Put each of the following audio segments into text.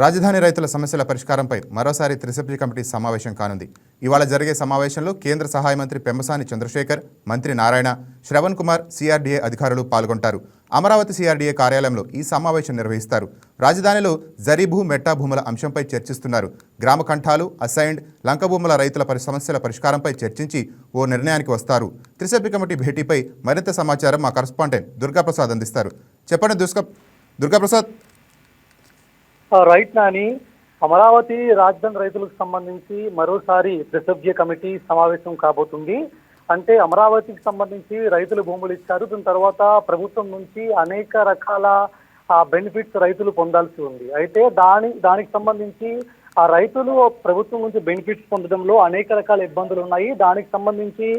రాజధాని రైతుల సమస్యల పరిష్కారంపై మరోసారి త్రిసభ్య కమిటీ సమావేశం కానుంది. ఇవాళ జరిగే సమావేశంలో కేంద్ర సహాయ మంత్రి పెమ్మసాని చంద్రశేఖర్ మంత్రి నారాయణ శ్రవణ్ కుమార్ సిఆర్డీఏ అధికారులు పాల్గొంటారు. అమరావతి సిఆర్డీఏ కార్యాలయంలో ఈ సమావేశం నిర్వహిస్తారు. రాజధానిలో జరీభూ మెట్టా భూముల అంశంపై చర్చిస్తున్నారు. గ్రామ కంఠాలు అసైన్డ్ లంక భూముల రైతుల పరి సమస్యల పరిష్కారంపై చర్చించి ఓ నిర్ణయానికి వస్తారు. త్రిసభ్య కమిటీ భేటీపై మరింత సమాచారం మా కరస్పాండెంట్ దుర్గాప్రసాద్ అందిస్తారు. చెప్పండి దుర్గా దుర్గాప్రసాద్. రైట్ నాని. అమరావతి రాజధాని రైతులకు సంబంధించి మరోసారి ప్రసభ్య కమిటీ సమావేశం కాబోతుంది. అంటే అమరావతికి సంబంధించి రైతులు భూములు ఇచ్చారు. దాని తర్వాత ప్రభుత్వం నుంచి అనేక రకాల బెనిఫిట్స్ రైతులు పొందాల్సి ఉంది. అయితే దాని దానికి సంబంధించి ఆ రైతులు ప్రభుత్వం నుంచి బెనిఫిట్స్ పొందడంలో అనేక రకాల ఇబ్బందులు ఉన్నాయి. దానికి సంబంధించి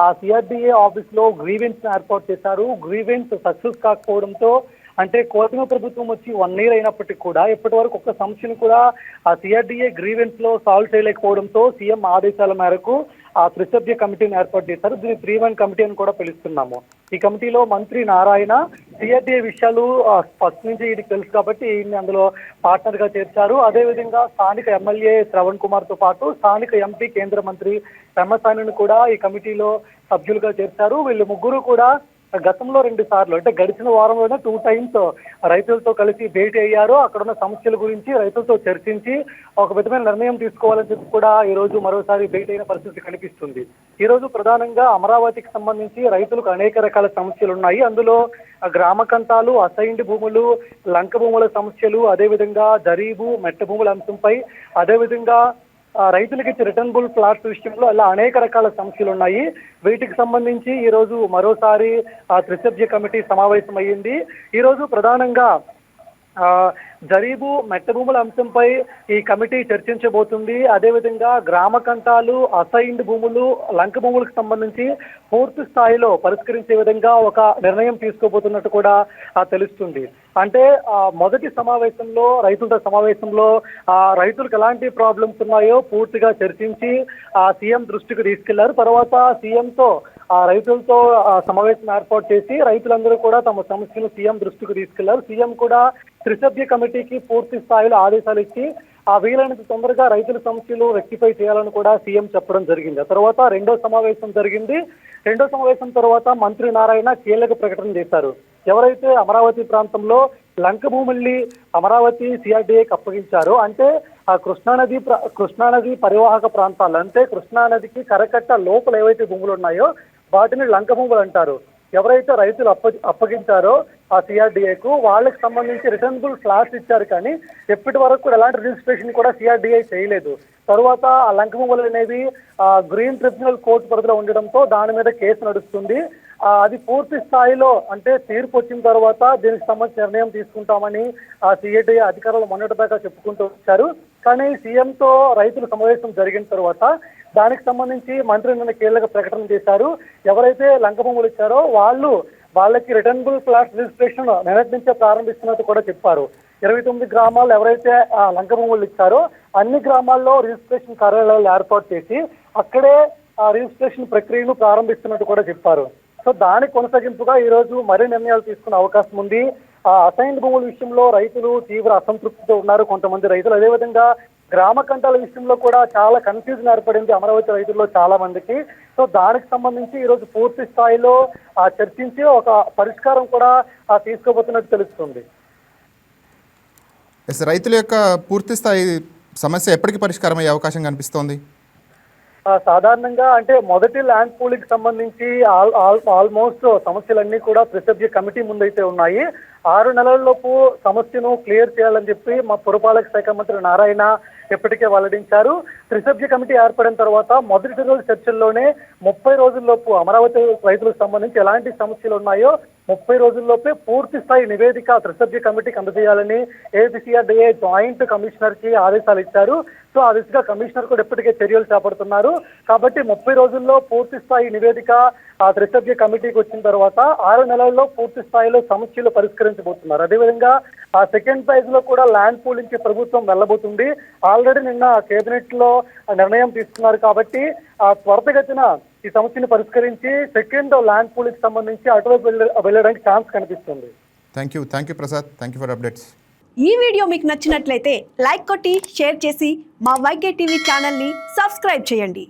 ఆ సిఆర్డీఏ ఆఫీస్లో గ్రీవెన్స్ ఏర్పాటు చేశారు. గ్రీవెన్స్ సక్సెస్ కాకపోవడంతో అంటే కోతమ ప్రభుత్వం వచ్చి వన్ ఇయర్ అయినప్పటికీ కూడా ఇప్పటి వరకు ఒక్క సమస్యను కూడా ఆ సిఆర్డీఏ గ్రీవెన్స్లో సాల్వ్ చేయలేకపోవడంతో సీఎం ఆదేశాల మేరకు ఆ త్రిసభ్య కమిటీని ఏర్పాటు చేశారు. దీన్ని త్రీ వన్ కమిటీ అని కూడా పిలుస్తున్నాము. ఈ కమిటీలో మంత్రి నారాయణ సిఆర్డీఏ విషయాలు ఆ, ఫస్ట్ నుంచి ఇది తెలుసు కాబట్టి ఈయన్ని అందులో పార్ట్నర్గా చేర్చారు. అదేవిధంగా స్థానిక ఎమ్మెల్యే శ్రవణ్ కుమార్తో పాటు స్థానిక ఎంపీ కేంద్ర మంత్రి పెమ్మసానిని కూడా ఈ కమిటీలో సభ్యులుగా చేర్చారు. వీళ్ళు ముగ్గురు కూడా గతంలో రెండు సార్లు అంటే గడిచిన వారంలోనే టూ టైమ్స్ రైతులతో కలిసి భేటీ అయ్యారు. అక్కడ ఉన్న సమస్యల గురించి రైతులతో చర్చించి ఒక విధమైన నిర్ణయం తీసుకోవాలని చెప్పి కూడా ఈ రోజు మరోసారి భేటీ అయిన పరిస్థితి కనిపిస్తుంది. ఈ రోజు ప్రధానంగా అమరావతికి సంబంధించి రైతులకు అనేక రకాల సమస్యలు ఉన్నాయి. అందులో గ్రామ కంటాలు అసైన్డ్ భూములు లంక భూముల సమస్యలు అదేవిధంగా జరీబు మెట్ట భూముల అంశంపై అదేవిధంగా రైతులకి ఇచ్చే రిటర్నబుల్ ప్లాట్స్ విషయంలో అలా అనేక రకాల సమస్యలు ఉన్నాయి. వీటికి సంబంధించి ఈ రోజు మరోసారి ఆ త్రిసభ్య కమిటీ సమావేశం అయ్యింది ఈ రోజు ప్రధానంగా జరీబు మెట్ట భూముల అంశంపై ఈ కమిటీ చర్చించబోతుంది. అదేవిధంగా గ్రామ కంటాలు అసైన్డ్ భూములు లంక భూములకు సంబంధించి పూర్తి స్థాయిలో పరిష్కరించే విధంగా ఒక నిర్ణయం తీసుకోబోతున్నట్టు కూడా తెలుస్తుంది. అంటే మొదటి సమావేశంలో రైతులతో సమావేశంలో ఆ రైతులకు ఎలాంటి ప్రాబ్లమ్స్ ఉన్నాయో పూర్తిగా చర్చించి ఆ సీఎం దృష్టికి తీసుకెళ్ళారు. తర్వాత సీఎంతో ఆ రైతులతో ఆ, సమావేశం ఏర్పాటు చేసి రైతులందరూ కూడా తమ సమస్యను సీఎం దృష్టికి తీసుకెళ్ళారు. సీఎం కూడా త్రిసభ్య కమిటీకి పూర్తి స్థాయిలో ఆదేశాలు ఇచ్చి ఆ వీలైనంత తొందరగా రైతుల సమస్యలు రెక్టిఫై చేయాలని కూడా సీఎం చెప్పడం జరిగింది. ఆ తర్వాత రెండో సమావేశం జరిగింది. రెండో సమావేశం తర్వాత మంత్రి నారాయణ కీలక ప్రకటన చేశారు. ఎవరైతే అమరావతి ప్రాంతంలో లంక భూముల్ని అమరావతి సిఆర్డీఏకి అప్పగించారో అంటే ఆ కృష్ణానది కృష్ణానది పరివాహక ప్రాంతాలు అంటే కృష్ణానదికి కరకట్ట లోపల ఏవైతే భూములు ఉన్నాయో వాటిని లంక భూములు అంటారు. ఎవరైతే రైతులు అప్ప అప్పగించారో ఆ సిఆర్డీఏకు వాళ్ళకి సంబంధించి రిటర్నబుల్ ఫ్లాట్స్ ఇచ్చారు కానీ ఎప్పటి వరకు కూడా ఎలాంటి రిజిస్ట్రేషన్ కూడా సిఆర్డీఐ చేయలేదు. తరువాత ఆ లంక అనేది అనేవి ఆ, గ్రీన్ ట్రిబ్యునల్ కోర్టు పరిధిలో ఉండడంతో దాని మీద కేసు నడుస్తుంది. అది పూర్తి స్థాయిలో అంటే తీర్పు వచ్చిన తర్వాత దీనికి సంబంధించి నిర్ణయం తీసుకుంటామని ఆ సిఐటి అధికారులు మొన్నటి దాకా చెప్పుకుంటూ వచ్చారు. కానీ సీఎంతో రైతుల సమావేశం జరిగిన తర్వాత దానికి సంబంధించి మంత్రి నిన్న కీలక ప్రకటన చేశారు. ఎవరైతే లంక భూములు ఇచ్చారో వాళ్ళు వాళ్ళకి రిటర్నబుల్ ఫ్లాట్ రిజిస్ట్రేషన్ నిన్నటి నుంచే ప్రారంభిస్తున్నట్టు కూడా చెప్పారు. ఇరవై తొమ్మిది గ్రామాలు ఎవరైతే ఆ లంక భూములు ఇచ్చారో అన్ని గ్రామాల్లో రిజిస్ట్రేషన్ కార్యాలయాలు ఏర్పాటు చేసి అక్కడే ఆ రిజిస్ట్రేషన్ ప్రక్రియను ప్రారంభిస్తున్నట్టు కూడా చెప్పారు. సో దాని కొనసాగింపుగా ఈ రోజు మరి నిర్ణయాలు తీసుకునే అవకాశం ఉంది. ఆ అసైన్ భూముల విషయంలో రైతులు తీవ్ర అసంతృప్తితో ఉన్నారు కొంతమంది రైతులు. అదేవిధంగా గ్రామ కంటాల విషయంలో కూడా చాలా కన్ఫ్యూజన్ ఏర్పడింది అమరావతి రైతుల్లో చాలా మందికి. సో దానికి సంబంధించి ఈరోజు పూర్తి స్థాయిలో ఆ చర్చించి ఒక పరిష్కారం కూడా ఆ తీసుకోబోతున్నట్టు తెలుస్తుంది. ఎస్ రైతుల యొక్క పూర్తి స్థాయి సమస్య ఎప్పటికి పరిష్కారం అయ్యే అవకాశం కనిపిస్తోంది? సాధారణంగా అంటే మొదటి ల్యాండ్ పూలింగ్ సంబంధించి ఆల్ ఆల్ ఆల్మోస్ట్ సమస్యలన్నీ కూడా త్రిసభ్య కమిటీ ముందైతే ఉన్నాయి. ఆరు నెలలలోపు సమస్యను క్లియర్ చేయాలని చెప్పి మా పురపాలక శాఖ మంత్రి నారాయణ ఇప్పటికే వెల్లడించారు. త్రిసభ్య కమిటీ ఏర్పడిన తర్వాత మొదటి రోజు చర్చల్లోనే ముప్పై రోజుల్లోపు అమరావతి రైతులకు సంబంధించి ఎలాంటి సమస్యలు ఉన్నాయో ముప్పై రోజుల్లోపే పూర్తి స్థాయి నివేదిక త్రిసభ్య కమిటీకి అందజేయాలని ఏబిసిఆర్డిఏ జాయింట్ కమిషనర్కి ఆదేశాలు ఇచ్చారు. సో ఆ దిశగా కమిషనర్ కూడా ఇప్పటికే చర్యలు చేపడుతున్నారు. కాబట్టి ముప్పై రోజుల్లో పూర్తి స్థాయి నివేదిక ఆ త్రిసభ్య కమిటీకి వచ్చిన తర్వాత ఆరు నెలల్లో పూర్తి స్థాయిలో సమస్యలు పరిష్కరించబోతున్నారు. అదేవిధంగా ఆ సెకండ్ ఫేజ్లో కూడా ల్యాండ్ పూలింగ్కి ప్రభుత్వం వెళ్ళబోతుంది. ఆల్రెడీ నిన్న కేబినెట్లో నిర్ణయం తీసుకున్నారు కాబట్టి ఆ త్వరితగతిన ఈ సమస్యను పరిష్కరించి సెకండ్ ల్యాండ్ పూలింగ్ సంబంధించి అటువైపు వెళ్ళ- వెళ్ళడానికి ఛాన్స్ కనిపిస్తుంది. Thank you thank you Prasad thank you for updates ఈ వీడియో మీకు నచ్చినట్లయితే లైక్ కొట్టి షేర్ చేసి మా వైకే టీవీ ఛానల్ని సబ్స్క్రైబ్ చేయండి.